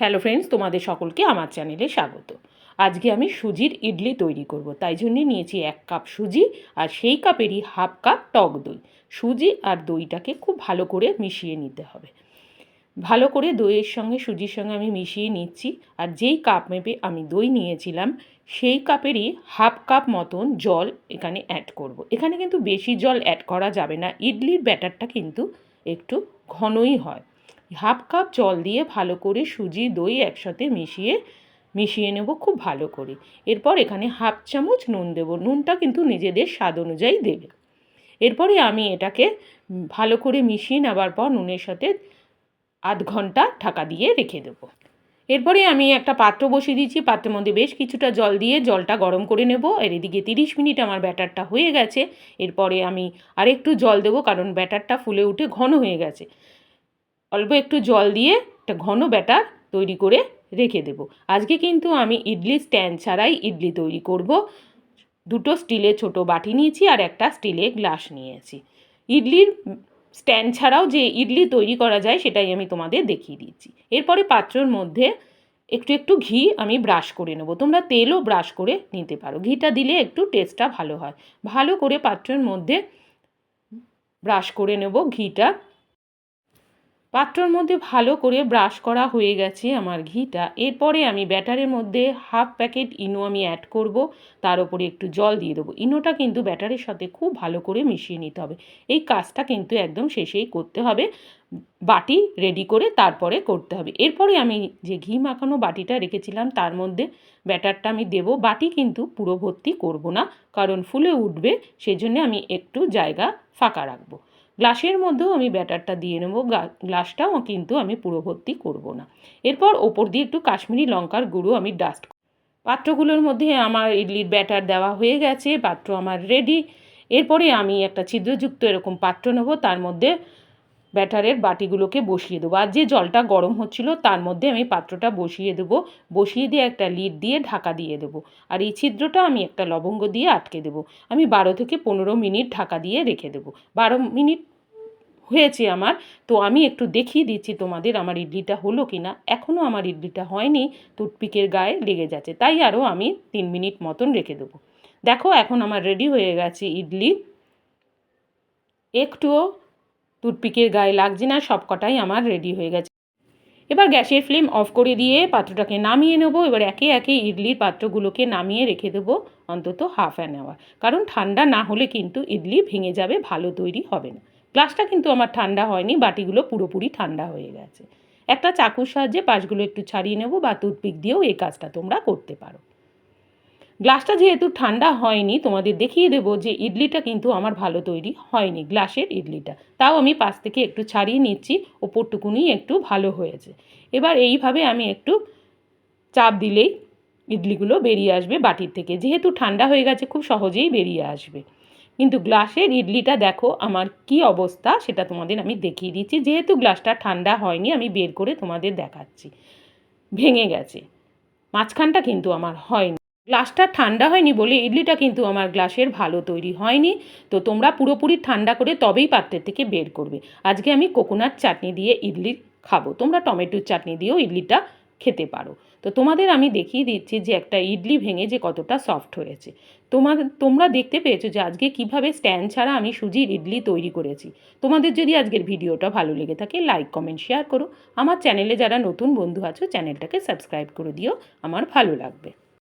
Hello friends তোমাদের সকলকে আমার চ্যানেলে স্বাগত। আজকে আমি সুজির ইডলি তৈরি করব, তাই জন্যে নিয়েছি এক কাপ সুজি আর সেই কাপেরই হাফ কাপ টক দই। সুজি আর দইটাকে খুব ভালো করে মিশিয়ে নিতে হবে। ভালো করে দইয়ের সঙ্গে, সুজির সঙ্গে আমি মিশিয়ে নিচ্ছি আর যেই কাপ মেপে আমি দই নিয়েছিলাম, সেই কাপেরই হাফ কাপ মতন জল এখানে অ্যাড করব। এখানে কিন্তু বেশি জল অ্যাড করা যাবে না, ইডলির ব্যাটারটা কিন্তু একটু ঘনই হয়। হাফ কাপ জল দিয়ে ভালো করে সুজি, দই একসাথে মিশিয়ে মিশিয়ে নেব খুব ভালো করে। এরপর এখানে হাফ চামচ নুন দেব। নুনটা কিন্তু নিজেদের স্বাদ অনুযায়ী দেবে। এরপরে আমি এটাকে ভালো করে মিশিয়ে নেবার পর নুনের সাথে আধ ঘণ্টা ঢাকা দিয়ে রেখে দেবো। এরপরে আমি একটা পাত্র বসিয়ে দিয়েছি। পাত্রের মধ্যে বেশ কিছুটা জল দিয়ে জলটা গরম করে নেব। আর এদিকে তিরিশ মিনিট আমার ব্যাটারটা হয়ে গেছে। এরপরে আমি আরেকটু জল দেবো কারণ ব্যাটারটা ফুলে উঠে ঘন হয়ে গেছে। অল্প একটু জল দিয়ে একটা ঘন ব্যাটার তৈরি করে রেখে দেব। আজকে কিন্তু আমি ইডলি স্ট্যান্ড ছাড়াই ইডলি তৈরি করব। দুটো স্টিলে ছোট বাটি নিয়েছি আর একটা স্টিলে গ্লাস নিয়েছি। ইডলির স্ট্যান্ড ছাড়াও যে ইডলি তৈরি করা যায় সেটাই আমি তোমাদের দেখিয়ে দিচ্ছি। এরপরে পাত্রর মধ্যে একটু একটু ঘি আমি ব্রাশ করে নেব। তোমরা তেলও ব্রাশ করে নিতে পারো। ঘিটা দিলে একটু টেস্টটা ভালো হয়। ভালো করে পাত্রের মধ্যে ব্রাশ করে নেব ঘিটা। পাত্রর মধ্যে ভালো করে ব্রাশ করা হয়ে গেছে আমার ঘিটা। এরপরে আমি ব্যাটারের মধ্যে হাফ প্যাকেট ইনো আমি অ্যাড করব, তার উপরে একটু জল দিয়ে দেবো। ইনোটা কিন্তু ব্যাটারের সাথে খুব ভালো করে মিশিয়ে নিতে হবে। এই কাজটা কিন্তু একদম শেষেই করতে হবে, বাটি রেডি করে তারপরে করতে হবে। এরপরে আমি যে ঘি মাখানো বাটিটা রেখেছিলাম, তার মধ্যে ব্যাটারটা আমি দেব। বাটি কিন্তু পুরো ভর্তি করব না, কারণ ফুলে উঠবে, সেজন্য আমি একটু জায়গা ফাঁকা রাখব। গ্লাসের মধ্যেও আমি ব্যাটারটা দিয়ে নেব গ্লাসটাও কিন্তু আমি পুরো ভর্তি করব না। এরপর ওপর দিয়ে একটু কাশ্মীরি লঙ্কার গুঁড়ো আমি ডাস্ট পাত্রগুলোর মধ্যে আমার ইডলির ব্যাটার দেওয়া হয়ে গেছে, পাত্র আমার রেডি এরপরে আমি একটা ছিদ্রযুক্ত এরকম পাত্র নেব, তার মধ্যে ব্যাটারের বাটিগুলোকে বসিয়ে দেবো। আর যে জলটা গরম হচ্ছিল, তার মধ্যে আমি পাত্রটা বসিয়ে দেবো। বসিয়ে দিয়ে একটা লিড দিয়ে ঢাকা দিয়ে দেবো। আর এই ছিদ্রটা আমি একটা লবঙ্গ দিয়ে আটকে দেবো। আমি বারো থেকে পনেরো মিনিট ঢাকা দিয়ে রেখে দেবো। বারো মিনিট হয়েছে আমার, তো আমি একটু দেখিয়ে দিচ্ছি তোমাদের আমার ইডলিটা হলো কি না এখনও আমার ইডলিটা হয়নি, টুথপিকের গায়ে লেগে যাচ্ছে। তাই আরও আমি তিন মিনিট মতন রেখে দেবো। দেখো, এখন আমার রেডি হয়ে গেছে ইডলি। একটুও টুথপিকের গায়ে লাগছে না সব কটাই আমার রেডি হয়ে গেছে। এবার গ্যাসের ফ্লেম অফ করে দিয়ে পাত্রটাকে নামিয়ে নেব। এবার একে একে ইডলির পাত্রগুলোকে নামিয়ে রেখে দেবো অন্তত হাফ অ্যান আওয়ার কারণ ঠান্ডা না হলে কিন্তু ইডলি ভেঙে যাবে, ভালো তৈরি হবে না। গ্লাসটা কিন্তু আমার ঠান্ডা হয়নি, বাটিগুলো পুরোপুরি ঠান্ডা হয়ে গেছে। একটা চাকুর সাহায্যে পাশগুলো একটু ছাড়িয়ে নেব বা টুথপিক দিয়েও এই কাজটা তোমরা করতে পারো। গ্লাসটা যেহেতু ঠান্ডা হয়নি, তোমাদের দেখিয়ে দেবো যে ইডলিটা কিন্তু আমার ভালো তৈরি হয়নি, গ্লাসের ইডলিটা। তাও আমি পাশ থেকে একটু ছাড়িয়ে নিচ্ছি, ওপরটুকুনি একটু ভালো হয়েছে। এবার এইভাবে আমি একটু চাপ দিলেই ইডলিগুলো বেরিয়ে আসবে বাটির থেকে। যেহেতু ঠান্ডা হয়ে গেছে, খুব সহজেই বেরিয়ে আসবে। কিন্তু গ্লাসের ইডলিটা দেখো, আমার কি অবস্থা সেটা তোমাদের আমি দেখিয়ে দিচ্ছি। যেহেতু গ্লাসটা ঠান্ডা হয়নি, আমি বের করে তোমাদের দেখাচ্ছি। ভেঙে গেছে। মাঝখানটা কিন্তু আমার হয়নি। গ্লাসটা ঠান্ডা হয়নি বলে ইডলিটা কিন্তু আমার গ্লাসের ভালো তৈরি হয়নি। তো তোমরা পুরোপুরি ঠান্ডা করে তবেই পাত্রের থেকে বের করবে। আজকে আমি কোকোনাট চাটনি দিয়ে ইডলি খাব। তোমরা টমেটোর চাটনি দিয়েও ইডলিটা খেতে পারো। তো তোমাদের আমি দেখিয়ে দিচ্ছি যে একটা ইডলি ভেঙে যে কতটা সফট হয়েছে। তোমাদের তোমরা দেখতে পেয়েছ যে আজকে কীভাবে স্ট্যান্ড ছাড়া আমি সুজির ইডলি তৈরি করেছি। তোমাদের যদি আজকের ভিডিওটা ভালো লেগে থাকে লাইক কমেন্ট শেয়ার করো। আমার চ্যানেলে যারা নতুন বন্ধু আছো, চ্যানেলটাকে সাবস্ক্রাইব করে দিও। আমার ভালো লাগবে।